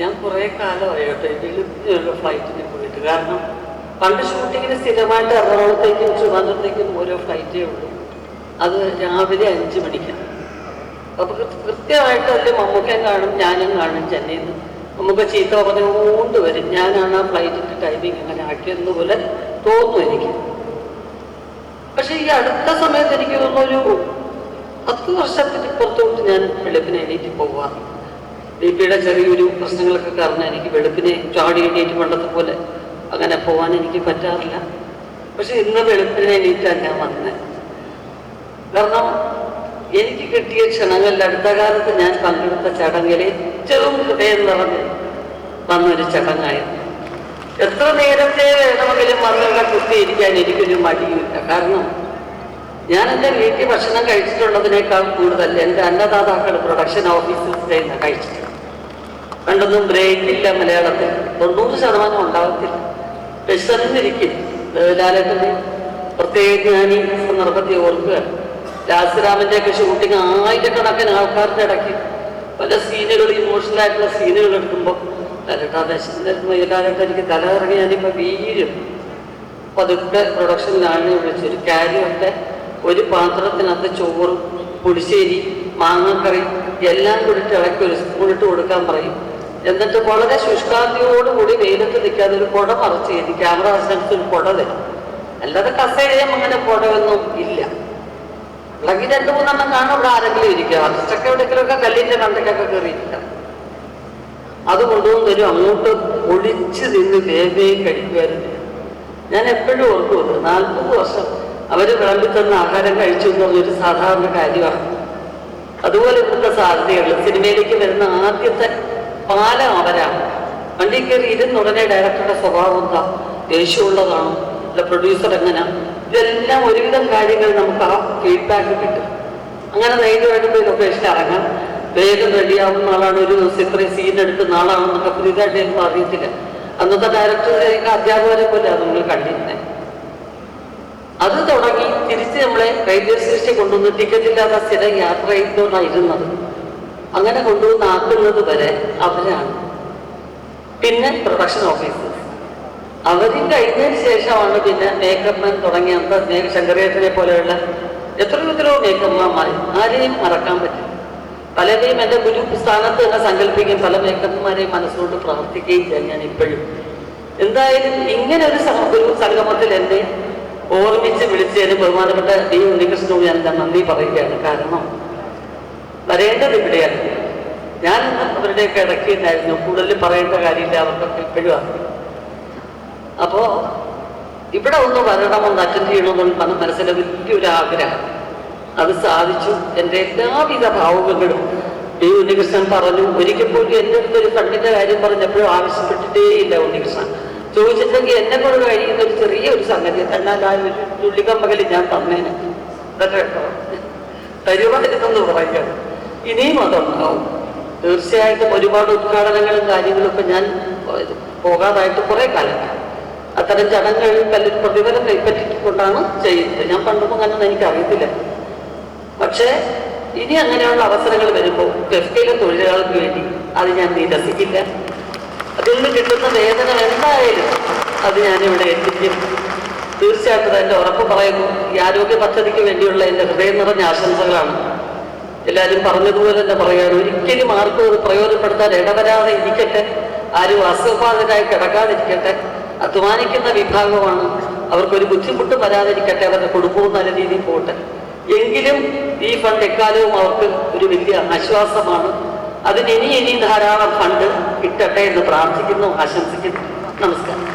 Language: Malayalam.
ഞാൻ കുറേ കാലമായി കേട്ടോ. ഫ്ലൈറ്റിന് പോയിട്ട്. കാരണം പണ്ട് ഷൂട്ടിങ്ങിന് സ്ഥിരമായിട്ട് എറണാകുളത്തേക്കും ട്രിവാൻഡ്രത്തേക്കും ഓരോ ഫ്ലൈറ്റേ ഉള്ളൂ. അത് രാവിലെ അഞ്ച് മണിക്കാണ്. അപ്പൊ കൃത്യമായിട്ട് അതിൽ മമ്മൂക്കം കാണും ഞാനും കാണും ചെന്നൈയിൽ നിന്ന് നമുക്ക് ചീത്ത പറഞ്ഞുകൊണ്ട് വരും. ഞാനാണ് ആ ഫ്ലൈറ്റിന്റെ ടൈമിങ് അങ്ങനെ ആക്കിയെന്ന് പോലെ തോന്നും എനിക്ക്. പക്ഷെ ഈ അടുത്ത സമയത്ത് എനിക്ക് തോന്നുന്നു ഒരു പത്ത് വർഷത്തിന് പുറത്തോട്ട് ഞാൻ വെളുപ്പിനെ എണീറ്റ് പോവാ. ബി ചെറിയൊരു പ്രശ്നങ്ങളൊക്കെ കാരണം എനിക്ക് വെളുപ്പിനെ ചാടി എണീറ്റ് പണ്ടത്തെ പോലെ അങ്ങനെ പോകാൻ എനിക്ക് പറ്റാറില്ല. പക്ഷെ ഇന്ന് വെളുപ്പിനെ എണീറ്റാണ് ഞാൻ വന്നത് കാരണം എനിക്ക് കിട്ടിയ ക്ഷണങ്ങളിൽ അടുത്ത കാലത്ത് ഞാൻ പങ്കെടുത്ത ചടങ്ങിൽ ഏറ്റവും ഹൃദയം നിറഞ്ഞ് വന്നൊരു ചടങ്ങായിരുന്നു. എത്ര നേരത്തെ വേണമെങ്കിലും വന്നവരെ കുത്തിയിരിക്കാൻ എനിക്കൊരു മടിയില്ല കാരണം ഞാൻ എന്റെ വീട്ടിൽ ഭക്ഷണം കഴിച്ചിട്ടുള്ളതിനേക്കാൾ കൂടുതൽ എന്റെ അന്നദാതാക്കൾ പ്രൊഡക്ഷൻ ഓഫീസിൽ ചെയ്യുന്ന കഴിച്ചിട്ടുണ്ട്. പണ്ടൊന്നും ബ്രേക്ക് ഇല്ല മലയാളത്തിൽ. തൊണ്ണൂറ് ശതമാനം ഉണ്ടാകത്തില്ല വിശന്നിരിക്കും ലാലേട്ടന്റെ പ്രത്യേകിച്ച് ഞാൻ ഈ സന്ദർഭത്തിൽ ഓർക്കുക രാസരാമന്റെ ഒക്കെ ഷൂട്ടിങ് ആയിരക്കണക്കിന് ആൾക്കാരുടെ ഇടയ്ക്ക്. പല സീനുകൾ ഇമോഷണൽ ആയിട്ടുള്ള സീനുകൾ എടുക്കുമ്പോൾ ലാലേട്ടാ വിശന്നിരുന്നു ലാലേട്ട എനിക്ക് തലകറങ്ങി ഞാനിപ്പോൾ വീരും പതുക്കെ പ്രൊഡക്ഷനിലാണ് വിളിച്ചൊരു കാര്യമൊക്കെ ഒരു പാത്രത്തിനകത്ത് ചോറ് പുളിശ്ശേരി മാങ്ങക്കറി എല്ലാം കൂടിയിട്ട് ഇളക്കി ഒരു സ്പൂണിട്ട് കൊടുക്കാൻ പറയും. എന്നിട്ട് വളരെ ശുഷ്കാന്തിയോടുകൂടി വെയിലത്ത് നിൽക്കാതെ ഒരു കുട മറച്ച് ചെയ്ത് ക്യാമറ അസിസ്റ്റൻസ് ഒരു കുട തരും. അല്ലാതെ കസേരയും അങ്ങനെ കുടയൊന്നും ഇല്ല. അല്ലെങ്കിൽ രണ്ടു മൂന്നെണ്ണം കാണും ഇവിടെ ആരെങ്കിലും ഇരിക്കുക. അസിസ്റ്റൊക്കെ എവിടെയെങ്കിലുമൊക്കെ കല്ലിന്റെ മണ്ടയ്ക്കൊക്കെ കയറിയിരിക്കാം അത് കൊണ്ടുവന്ന് തരും. അങ്ങോട്ട് ഒളിച്ച് നിന്ന് വേവേ കഴിക്കുമായിരുന്നു ഞാൻ എപ്പോഴും ഓർക്കുന്നു നാൽപ്പത് വർഷം അവർ വിളമ്പി തന്ന ആഹാരം കഴിച്ചു എന്ന് പറഞ്ഞൊരു സാധാരണ കാര്യമാണ്. അതുപോലെ ഇന്നത്തെ സാധ്യതകൾ സിനിമയിലേക്ക് വരുന്ന ആദ്യത്തെ പാലം അവരാണ്. വണ്ടി കയറി ഇരുന്നുടനെ ഡയറക്ടറുടെ സ്വഭാവം എന്താ? ദേഷ്യമുള്ളതാണോ? അല്ല പ്രൊഡ്യൂസർ എങ്ങനെ? ഇതെല്ലാം ഒരുവിധം കാര്യങ്ങൾ നമുക്ക് ആ ഫീഡ്ബാക്ക് കിട്ടും. അങ്ങനെ ധൈര്യമായിട്ട് പോയി ലൊക്കേഷനിൽ ഇറങ്ങാം. വേഗം റെഡിയാവുന്ന ആളാണ് ഒരു ദിവസം സീൻ എടുക്കുന്ന ആളാണെന്നൊക്കെ പുതിയതായിട്ട് എനിക്ക് അറിയത്തില്ല. അന്നത്തെ ഡയറക്ടർ അധ്യാപകരെ പോലെ നമ്മൾ കണ്ടിരുന്നത് അത് തുടങ്ങി തിരിച്ച് നമ്മളെ റെയിൽവേ സ്റ്റേഷനിൽ കൊണ്ടുവന്ന് ടിക്കറ്റ് ഇല്ലാതെ സ്ഥിരം യാത്ര ചെയ്തുകൊണ്ടായിരുന്നത്. അങ്ങനെ കൊണ്ടുവന്ന് ആക്കുന്നത് വരെ അവരാണ്. പിന്നെ പ്രൊഡക്ഷൻ ഓഫീസേഴ്സ് അവരും കഴിഞ്ഞതിന് ശേഷമാണ് പിന്നെ മേക്കപ്പ്മാൻ തുടങ്ങിയ ശങ്കരേട്ടനെ പോലെയുള്ള എത്രയോ എത്രയോ മേക്കപ്പ്മാന്മാർ ആരെയും മറക്കാൻ പറ്റും പലരെയും എന്റെ ഗുരു സ്ഥാനത്ത് തന്നെ സങ്കല്പിക്കുകയും പല മേക്കപ്പ്മാരെയും മനസ്സുകൊണ്ട് പ്രവർത്തിക്കുകയും ചെയ്യാൻ ഞാൻ ഇപ്പോഴും. എന്തായാലും ഇങ്ങനെ ഒരു സ- സംഗമത്തിൽ എന്നെ ഓർമ്മിച്ച് വിളിച്ചതിന് ബഹുമാനപ്പെട്ട ഡി ഉണ്ണികൃഷ്ണനോട് ഞാൻ എന്താ നന്ദി പറയുകയാണ്. കാരണം വരേണ്ടത് ഇവിടെയാണ്. ഞാൻ അവരുടെയൊക്കെ ഇടയ്ക്ക് ഉണ്ടായിരുന്നു കൂടുതൽ പറയേണ്ട കാര്യമില്ല അവർക്കൊക്കെ ഇപ്പോഴും അറിയാം. അപ്പോ ഇവിടെ ഒന്ന് വരണമെന്ന് അറ്റൻഡ് ചെയ്യണമെന്ന് പറഞ്ഞ മനസ്സിലെ വലിയൊരു ആഗ്രഹം. അത് സാധിച്ചു. എന്റെ എല്ലാവിധ ഭാവുകങ്ങളും ഈ ഉണ്ണികൃഷ്ണൻ പറഞ്ഞു. ഒരിക്കൽ പോലും എന്റെ അടുത്തൊരു ഫണ്ടിന്റെ കാര്യം പറഞ്ഞപ്പോഴും ആവശ്യപ്പെട്ടിട്ടേ ഇല്ല ഉണ്ണികൃഷ്ണൻ. ചോദിച്ചിട്ടുണ്ടെങ്കിൽ എന്നെ കൊണ്ട് കഴിയുന്ന ഒരു ചെറിയ ഒരു സംഗതി. എന്നാൽ ആ ഒരു ചുള്ളിക്കമ്പകൽ ഞാൻ തന്നേനെ. തരുമായിരുന്നെന്ന് പറയുകയാണ് ഇനിയും അതുണ്ടാവും. തീർച്ചയായിട്ടും ഒരുപാട് ഉദ്ഘാടനങ്ങളും കാര്യങ്ങളൊക്കെ ഞാൻ പോകാതായിട്ട് കുറെ കാലമായി. അത്തരം ചടങ്ങുകൾ പലരും പ്രതിഫലം കൈപ്പറ്റിക്കൊണ്ടാണ് ചെയ്യുന്നത്. ഞാൻ പണ്ടൊന്നും അങ്ങനെ എനിക്ക് അറിയത്തില്ല പക്ഷേ ഇനി അങ്ങനെയുള്ള അവസരങ്ങൾ വരുമ്പോൾ ഗൾഫിലെ തൊഴിലാളികൾക്ക് വേണ്ടി അത് ഞാൻ നിരസിക്കില്ല. അതിൽ നിന്ന് കിട്ടുന്ന വേദന എന്തായാലും അത് ഞാനിവിടെ എത്തിക്കും. തീർച്ചയായിട്ടും എന്റെ ഉറപ്പ് പറയുന്നു. ഈ ആരോഗ്യ പദ്ധതിക്ക് വേണ്ടിയുള്ള എന്റെ ഹൃദയം നിറഞ്ഞ ആശംസകളാണ്. എല്ലാവരും പറഞ്ഞതുപോലെ തന്നെ പറയാറ് ഒരിക്കലും ആർക്കും അത് പ്രയോജനപ്പെടുത്താൻ ഇടവരാതെ ഇരിക്കട്ടെ. ആരും അസുഖബാധിതരായി കിടക്കാതിരിക്കട്ടെ. അധ്വാനിക്കുന്ന വിഭാഗമാണ്. അവർക്കൊരു ബുദ്ധിമുട്ട് വരാതിരിക്കട്ടെ. അവരുടെ കുടുംബവും നല്ല രീതിയിൽ പോകട്ടെ എങ്കിലും ഈ ഫണ്ട് എക്കാലവും അവർക്ക് ഒരു വലിയ ആശ്വാസമാണ്. അതിന് ഇനി ഇനി ധാരാളം ഫണ്ട് കിട്ടട്ടെ എന്ന് പ്രാർത്ഥിക്കുന്നു ആശംസിക്കുന്നു. നമസ്കാരം.